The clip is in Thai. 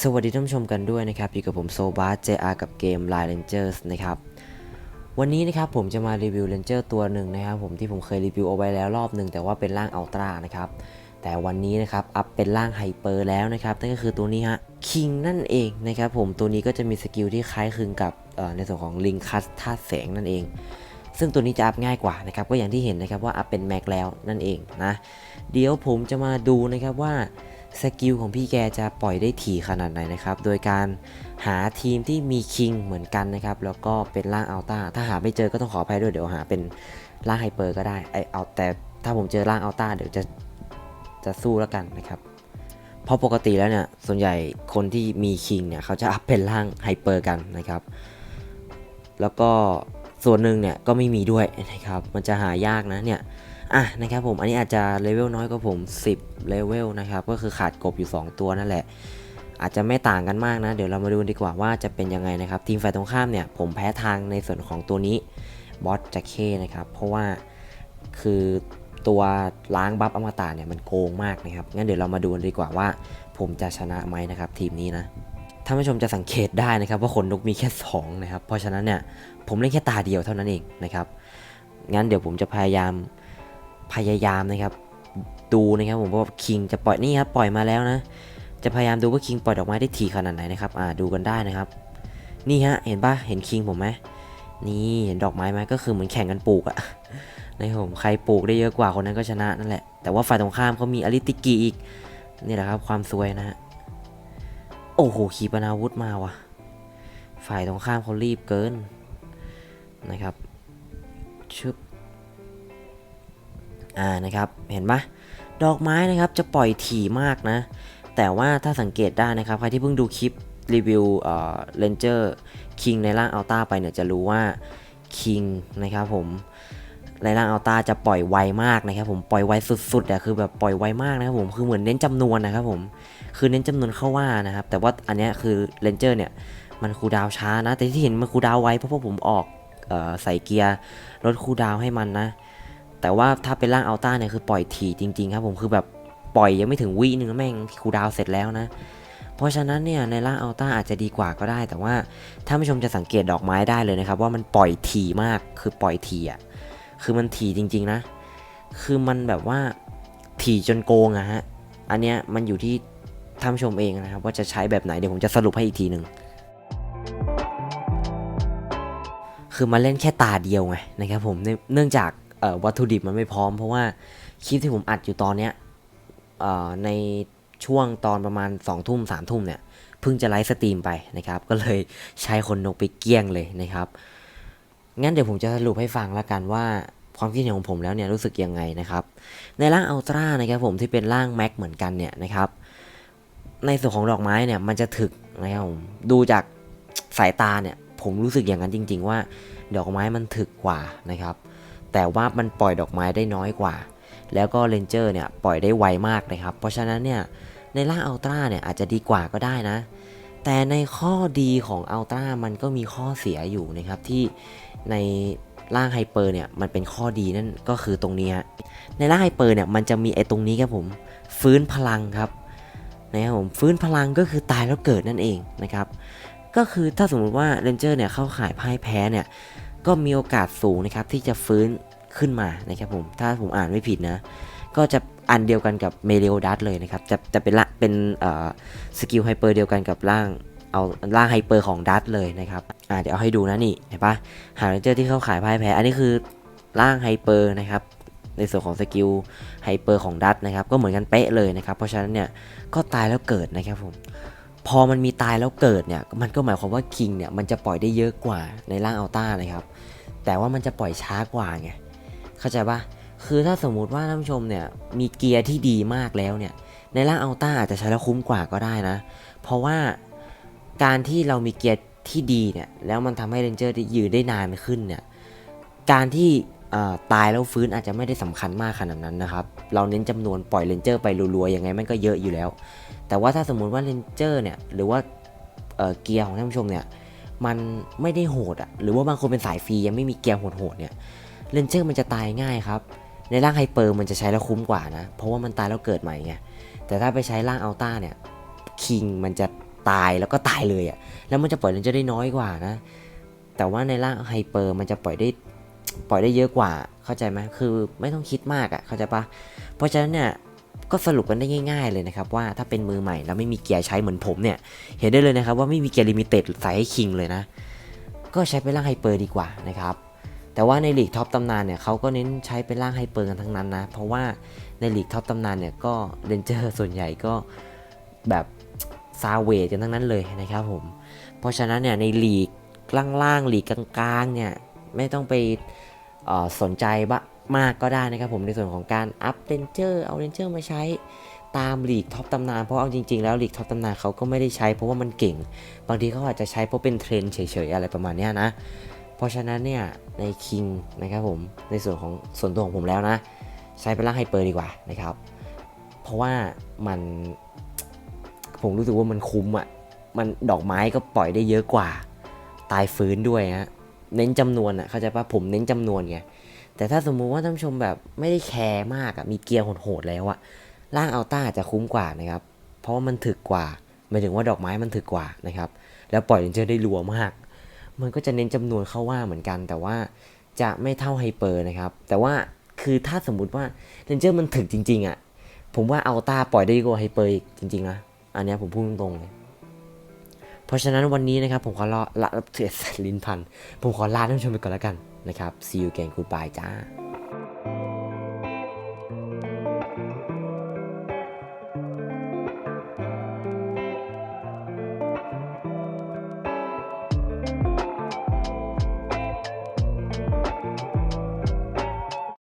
สวัสดีท่านผู้ชมกันด้วยนะครับ อยู่กับผมโซบาส JR กับเกม Line Rangers นะครับ วันนี้นะครับผมจะมารีวิว Ranger ตัวหนึ่งนะครับผมที่ผมเคยรีวิวเอาไว้แล้วรอบหนึ่งแต่ว่าเป็นร่างอัลตร้านะครับ แต่วันนี้นะครับอัพเป็นร่างไฮเปอร์แล้วนะครับ นั่นก็คือตัวนี้ฮะคิงนั่นเองนะครับผมตัวนี้ก็จะมีสกิลที่คล้ายคลึงกับในส่วนของลิงคัสธาตุแสงนั่นเอง ซึ่งตัวนี้จะอัพง่ายกว่านะครับก็อย่างที่เห็นนะครับว่าอัพเป็นแม็กแล้วนั่นเองนะเดี๋ยวผมจะมาดูนะครับว่า สกิลของพี่แกจะปล่อยได้ถี่ขนาดไหนนะครับ โดยการหาทีมที่มีคิงเหมือนกันนะครับ แล้วก็เป็นร่างอัลต้า ถ้าหาไม่เจอก็ต้องขออภัยด้วยเดี๋ยวหาเป็นร่างไฮเปอร์ก็ได้ไอเอาแต่ถ้าผมเจอร่างอัลต้าเดี๋ยวจะจะสู้แล้วกันนะครับ เพราะปกติแล้วเนี่ย ส่วนใหญ่คนที่มีคิงเนี่ยเขาจะอัพเป็นร่างไฮเปอร์กันนะครับ แล้วก็ส่วนหนึ่งเนี่ยก็ไม่มีด้วยนะครับ มันจะหายากนะเนี่ย อะนะครับผมอันนี้อาจจะเลเวลน้อยกว่าผม 10เลเวลนะครับก็คือขาดกบอยู่ 2 ตัวนั่นแหละ อาจจะไม่ต่างกันมากนะ เดี๋ยวเรามาดูดีกว่าว่าจะเป็นยังไงนะครับ ทีมฝ่ายตรงข้ามเนี่ย ผมแพ้ทางในส่วนของตัวนี้บอสจะเคนะครับ เพราะว่าคือตัวล้างบัฟอมตะเนี่ยมันโกงมากนะครับ งั้นเดี๋ยวเรามาดูดีกว่าว่า ผมจะชนะไหมนะครับ ทีมนี้นะท่านผู้ชมจะสังเกตได้นะครับ ว่าขนนกมีแค่สองนะครับเพราะฉะนั้นเนี่ยผมเล่นแค่ตาเดียวเท่านั้นเองนะครับงั้นเดี๋ยวผมจะพยายาม พยายามนะครับ ดูนะครับผมว่าคิงจะปล่อยนี่ครับปล่อยมาแล้วนะ จะพยายามดูว่าคิงปล่อยดอกไม้ได้ถี่ขนาดไหนนะครับอ่าดูกันได้นะครับ นี่ฮะเห็นปะเห็นคิงผมไหมนี่เห็นดอกไม้ไหมก็คือเหมือนแข่งกันปลูกอะนะครับผมใครปลูกได้เยอะกว่าคนนั้นก็ชนะนั่นแหละแต่ว่าฝ่ายตรงข้ามเขามีอลิติกิอีกนี่แหละครับความซวยนะฮะโอ้โหขีปนาวุธมาว่ะ ฝ่ายตรงข้ามเขารีบเกินนะครับชึบ อ่านะครับเห็นปะดอกไม้นะครับจะปล่อยถี่มากนะ แต่ว่าถ้าสังเกตได้นะครับใครที่เพิ่งดูคลิปรีวิวเอ่อเลนเจอร์คิงในร่างอัลต้าไปเนี่ยจะรู้ว่าคิงนะครับผมในร่างอัลต้าจะปล่อยไวมากนะครับผมปล่อยไวสุดๆอะคือแบบปล่อยไวมากนะครับผมคือเหมือนเน้นจำนวนนะครับผมคือเน้นจำนวนเข้าว่านะครับ แต่ว่าอันนี้คือเลนเจอร์เนี่ยมันคูดาวช้านะ แต่ที่เห็นมันคูดาวไวเพราะว่าผมออกเออใส่เกียร์ลดคูดาวให้มันนะ แต่ว่าถ้าเป็นร่างอัลต้าเนี่ยคือปล่อยถี่จริงๆครับผมคือแบบปล่อยยังไม่ถึงวินึงแม่งคูดาวเสร็จแล้วนะ เพราะฉะนั้นเนี่ยในร่างอัลต้าอาจจะดีกว่าก็ได้ แต่ว่าถ้าผู้ชมจะสังเกตดอกไม้ได้เลยนะครับ ว่ามันปล่อยถี่มากคือปล่อยถี่อะคือมันถี่จริง ๆนะ คือมันแบบว่าถี่จนโกงอะฮะ อันเนี้ยมันอยู่ที่ท่านชมเองนะครับ ว่าจะใช้แบบไหนเดี๋ยวผมจะสรุปให้อีกทีหนึ่งคือมาเล่นแค่ตาเดียวไงนะครับผมเนื่องจาก วัตถุดิบมันไม่พร้อม เพราะว่าคลิปที่ผมอัดอยู่ตอนเนี้ยในช่วงตอนประมาณ2องทุ่มสามทุ่มเนี่ยเพิ่งจะไลฟ์สตรีมไปนะครับ ก็เลยใช้คนนกไปเกลี้ยงเลยนะครับ งั้นเดี๋ยวผมจะสรุปให้ฟังแล้วกันว่าความคิดเห็นของผมแล้วเนี่ยรู้สึกยังไงนะครับ ในร่างอัลตร้านะครับผมที่เป็นร่างแม็กเหมือนกันเนี่ยนะครับ ในส่วนของดอกไม้เนี่ยมันจะถึกนะครับผมดูจากสายตาเนี่ยผมรู้สึกอย่างนั้นจริง ๆ ว่า ดอกไม้มันถึกกว่านะครับ แต่ว่ามันปล่อยดอกไม้ได้น้อยกว่า แล้วก็เลนเจอร์เนี่ยปล่อยได้ไวมากนะครับ เพราะฉะนั้นเนี่ยในร่างอัลตร้าเนี่ยอาจจะดีกว่าก็ได้นะ แต่ในข้อดีของอัลตร้ามันก็มีข้อเสียอยู่นะครับที่ในร่างไฮเปอร์เนี่ยมันเป็นข้อดีนั่นก็คือตรงนี้ในร่างไฮเปอร์เนี่ยมันจะมีไอ้ตรงนี้ครับผมฟื้นพลังครับนะครับผมฟื้นพลังก็คือตายแล้วเกิดนั่นเองนะครับก็คือถ้าสมมุติว่าเรนเจอร์เนี่ยเข้าข่ายพ่ายแพ้เนี่ย ก็มีโอกาสสูงนะครับที่จะฟื้นขึ้นมานะครับผมถ้าผมอ่านไม่ผิดนะ ก็จะอันเดียวกันกับเมเลโอดัสเลยนะครับ จะจะเป็นละเป็นเอ่อสกิลไฮเปอร์เดียวกันกับร่างเอาร่างไฮเปอร์ของดัสเลยนะครับอ่าเดี๋ยวเอาให้ดูนะนี่เห็นปะหาเรนเจอร์ที่เขาขายพ่ายแพ้ อันนี้คือร่างไฮเปอร์นะครับในส่วนของสกิลไฮเปอร์ของดัสนะครับก็เหมือนกันเป๊ะเลยนะครับ เพราะฉะนั้นเนี่ยก็ตายแล้วเกิดนะครับผม พอมันมีตายแล้วเกิดเนี่ยมันก็หมายความว่าคิงเนี่ยมันจะปล่อยได้เยอะกว่าในร่างอัลต้านะครับแต่ว่ามันจะปล่อยช้ากว่าไงเข้าใจปะคือถ้าสมมุติว่าท่านผู้ชมเนี่ยมีเกียร์ที่ดีมากแล้วเนี่ยในร่างอัลต้าอาจจะใช้แล้วคุ้มกว่าก็ได้นะ เพราะว่าการที่เรามีเกียร์ที่ดีเนี่ยแล้วมันทำให้เรนเจอร์ยืนได้นานขึ้นเนี่ยการที่ ตายแล้วฟื้นอาจจะไม่ได้สำคัญมากขนาดนั้นนะครับ เราเน้นจำนวนปล่อยเรนเจอร์ไปรัวๆยังไงมันก็เยอะอยู่แล้ว แต่ว่าถ้าสมมุติว่าเรนเจอร์เนี่ยหรือว่าเเกียร์ของท่านผู้ชมเนี่ยมันไม่ได้โหดอะหรือว่าบางคนเป็นสายฟรียังไม่มีเกียร์โหดๆเนี่ยเรนเจอร์มันจะตายง่ายครับ ในร่างไฮเปอร์มันจะใช้แล้วคุ้มกว่านะ เพราะว่ามันตายแล้วเกิดใหม่ไงแต่ถ้าไปใช้ร่างอัลต้าเนี่ยคิงมันจะตายแล้วก็ตายเลยอะแล้วมันจะปล่อยเลนเจอร์ได้น้อยกว่านะแต่ว่าในร่างไฮเปอร์มันจะปล่อยได้ ปล่อยได้เยอะกว่าเข้าใจไหมคือไม่ต้องคิดมากอะ่ะเข้าใจปะเพราะฉะนั้นเนี่ยก็สรุปกันได้ง่าย ๆ เลยนะครับว่าถ้าเป็นมือใหม่แล้วไม่มีเกียร์ใช้เหมือนผมเนี่ย เห็นได้เลยนะครับว่าไม่มีเกียร์ลิมิเต็ดใส่ให้คิงเลยนะ ก็ใช้เป็นร่างไฮเปอร์ดีกว่านะครับแต่ว่าในลีกท็อปตำนานเนี่ยเขาก็เน้นใช้เป็นร่างไฮเปอร์กันทั้งนั้นนะ เพราะว่าในลีกท็อปตำนานเนี่ยก็เรนเจอร์ส่วนใหญ่ก็แบบซาเวจกันทั้งนั้นเลยนะครับผมเพราะฉะนั้นเนี่ยในลีกล่างๆลีกกลางๆเนี่ย ไม่ต้องไปสนใจบะมากก็ได้นะครับผมในส่วนของการอัพเรนเจอร์เอาเรนเจอร์มาใช้ตามลีกท็อปตำนานเพราะเอาจริงๆแล้วลีกท็อปตำนานเขาก็ไม่ได้ใช้เพราะว่ามันเก่ง บางทีเขาอาจจะใช้เพราะเป็นเทรนเฉยๆอะไรประมาณนี้นะ เพราะฉะนั้นเนี่ยในคิงนะครับผมในส่วนของส่วนตัวของผมแล้วนะ ใช้เป็นร่างไฮเปอร์ดีกว่านะครับ เพราะว่ามันผมรู้สึกว่ามันคุ้มอะ่ะมันดอกไม้ก็ปล่อยได้เยอะกว่า ตายฟื้นด้วยฮะ เน้นจำนวนอะ่ะเข้าใจปะผมเน้นจำนวนไงแต่ถ้าสมมุติว่าท่านชมแบบไม่ได้แคร์มากอะ่ะมีเกียร์โหดๆแล้วอะ่ะร่างอัลต้าจะคุ้มกว่านะครับ เพราะว่ามันถึกกว่าหมายถึงว่าดอกไม้มันถึกกว่านะครับ แล้วปล่อยเลนเจอร์ได้รัวมาก มันก็จะเน้นจำนวนเข้าว่าเหมือนกัน แต่ว่าจะไม่เท่าไฮเปอร์นะครับ แต่ว่าคือถ้าสมมุติว่าเรนเจอร์มันถึกจริงๆอะ่ะผมว่าอัลต้าปล่อยได้กว่าไฮเปอร์อีกจริงๆนะอันนี้ผมพูดตรงๆเลย ราะฉะนั้นวันนี้นะครับผมขอลาละเสียลิ้นพัน ผมขอลาท่านผู้ชมไปก่อนแล้วกันนะครับ see you again goodbye จ้า